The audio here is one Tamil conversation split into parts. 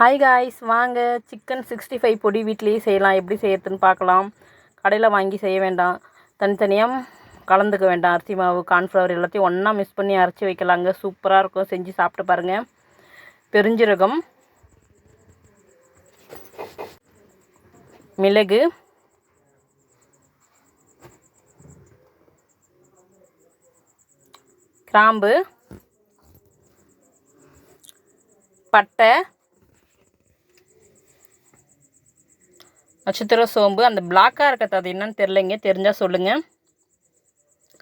ஹாய் காய்ஸ் வாங்க. சிக்கன் சிக்ஸ்டி ஃபைவ் பொடி வீட்லேயே செய்யலாம். எப்படி செய்யறதுன்னு பார்க்கலாம். கடையில் வாங்கி செய்ய வேண்டாம். தனித்தனியாக கலந்துக்க வேண்டாம். அரிசி மாவு கார்ன்ஃப்ளவர் எல்லாத்தையும் ஒன்றா மிக்ஸ் பண்ணி அரைச்சி வைக்கலாங்க. சூப்பராக இருக்கும். செஞ்சு சாப்பிட்டு பாருங்கள் பெருஞ்சீரகம் மிளகு கிராம்பு பட்டை நட்சத்திர சோம்பு அந்த பிளாக்காக இருக்கிறது அது என்னன்னு தெரிலங்க தெரிஞ்சால் சொல்லுங்கள்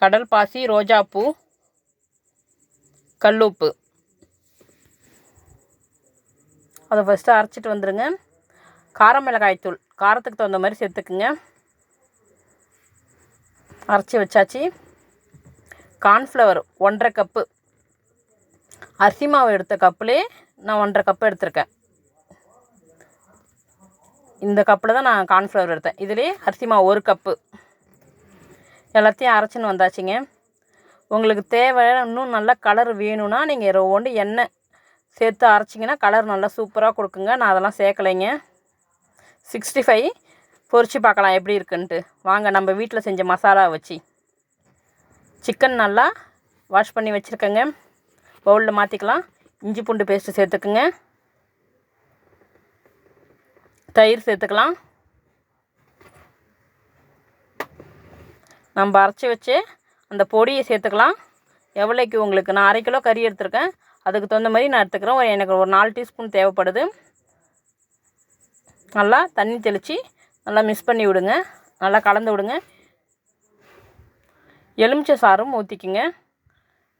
கடல் பாசி ரோஜாப்பூ கல்லுப்பு. அதை ஃபஸ்ட்டு அரைச்சிட்டு வந்துடுங்க கார மிளகாய் தூள். காரத்துக்கு தகுந்த மாதிரி சேர்த்துக்குங்க. அரைச்சி வச்சாச்சு. கார்ன்ஃப்ளவர் ஒன்றரை கப்பு. அரிசி மாவு எடுத்த கப்புலே நான் ஒன்றரை கப்பு எடுத்திருக்கேன். இந்த கப்பில் தான் நான் கார்ன்ஃப்ளவர் எடுத்தேன். இதுலேயே அரிசி மாவு ஒரு கப்பு. எல்லாத்தையும் அரைச்சின்னு வந்தாச்சுங்க. உங்களுக்கு தேவை இன்னும் நல்லா கலர் வேணும்னா நீங்கள் ஒன்று எண்ணெய் சேர்த்து அரைச்சிங்கன்னா கலர் நல்லா சூப்பராக கொடுக்குங்க. நான் அதெல்லாம் சேர்க்கலைங்க. சிக்ஸ்டி ஃபைவ் பொரித்து பார்க்கலாம் எப்படி இருக்குன்ட்டு. வாங்க நம்ம வீட்டில் செஞ்ச மசாலா வச்சு. சிக்கன் நல்லா வாஷ் பண்ணி வச்சுருக்கேங்க. பவுலில் மாற்றிக்கலாம் இஞ்சி பூண்டு பேஸ்ட்டு சேர்த்துக்குங்க. தயிர் சேர்த்துக்கலாம். நம்ம அரைச்சி வச்சு அந்த பொடியை சேர்த்துக்கலாம். எவ்வளோக்கு உங்களுக்கு? நான் அரை கிலோ கறி எடுத்துருக்கேன். அதுக்கு தகுந்த மாதிரி நான் எடுத்துக்கிறேன். ஒரு எனக்கு ஒரு நாலு டீஸ்பூன் தேவைப்படுது. நல்லா தண்ணி தெளித்து நல்லா மிக்ஸ் பண்ணி விடுங்க. நல்லா கலந்து விடுங்க. எலுமிச்சை சாரும் ஊற்றிக்கிங்க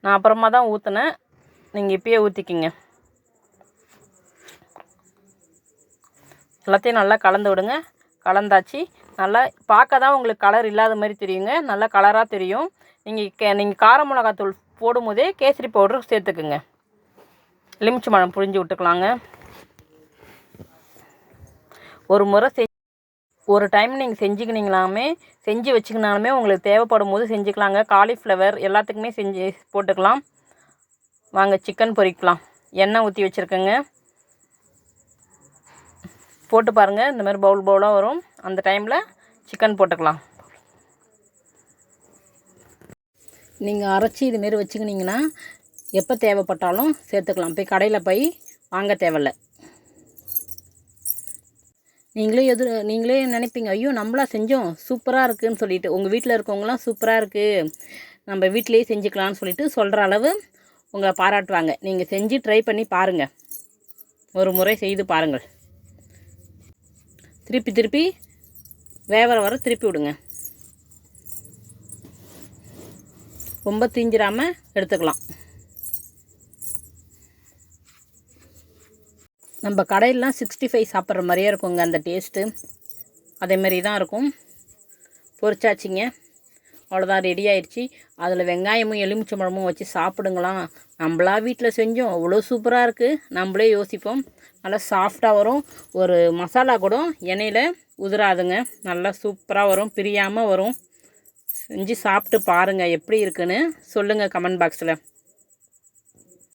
நான் அப்புறமா தான் ஊற்றினேன் நீங்கள் இப்பயே ஊற்றிக்கிங்க எல்லாத்தையும் நல்லா கலந்து விடுங்க. கலந்தாச்சு. நல்லா பார்க்க தான் உங்களுக்கு கலர் இல்லாத மாதிரி தெரியுங்க. நல்லா கலராக தெரியும். நீங்கள் கே நீங்கள் கார மிளகாத்தூள் போடும்போதே கேசரி பவுடர் சேர்த்துக்குங்க. எலுமிச்சை மழம் புழிஞ்சு விட்டுக்கலாங்க. ஒரு முறை செ ஒரு டைம் நீங்கள் செஞ்சுக்கினீங்களாமே செஞ்சு வச்சுக்கினாலுமே உங்களுக்கு தேவைப்படும் போது செஞ்சுக்கலாங்க. காலிஃப்ளவர் எல்லாத்துக்குமே செஞ்சு போட்டுக்கலாம். வாங்க சிக்கன் பொரிக்கலாம் எண்ணெய் ஊற்றி வச்சுருக்கேங்க. போட்டு பாருங்கள் இந்த மாதிரி பவுல் பவுலாக வரும். அந்த டைமில் சிக்கன் போட்டுக்கலாம். நீங்கள் அரைச்சி இதுமாரி வச்சுக்கினீங்கன்னா எப்போ தேவைப்பட்டாலும் சேர்த்துக்கலாம். போய் கடையில் போய் வாங்க தேவையில்ல. நீங்களே எது நீங்களே நினைப்பீங்க ஐயோ நம்மளா செஞ்சோம். சூப்பராக இருக்குதுன்னு சொல்லிட்டு. உங்கள் வீட்டில் இருக்கவங்களாம் சூப்பராக இருக்குது நம்ம வீட்டிலேயே செஞ்சுக்கலான்னு சொல்லிட்டு சொல்கிற அளவு உங்களை பாராட்டுவாங்க. நீங்கள் செஞ்சு ட்ரை பண்ணி பாருங்கள் ஒரு முறை செய்து பாருங்கள். திருப்பி திருப்பி வேவர வர திருப்பி விடுங்க. ரொம்ப தீஞ்சிராமல் எடுத்துக்கலாம். நம்ம கடையிலாம் சிக்ஸ்டி ஃபைவ் சாப்பிட்ற மாதிரியே இருக்குங்க அந்த டேஸ்ட்டு அதேமாரி தான் இருக்கும். பொரிச்சாச்சிங்க. அவ்வளோதான் ரெடி ஆயிடுச்சு. அதில் வெங்காயமும் எலுமிச்சம்பழமும் வச்சு சாப்பிடுங்களாம் நம்மளா வீட்டில் செஞ்சோம். அவ்வளோ சூப்பராக இருக்குது நம்மளே யோசிப்போம். நல்லா சாஃப்டாக வரும். ஒரு மசாலா கூட எண்ணெயில் உதிராதுங்க. நல்லா சூப்பராக வரும். பிரியாமல் வரும். செஞ்சு சாப்பிட்டு பாருங்கள் எப்படி இருக்குன்னு சொல்லுங்கள் கமெண்ட் பாக்ஸில்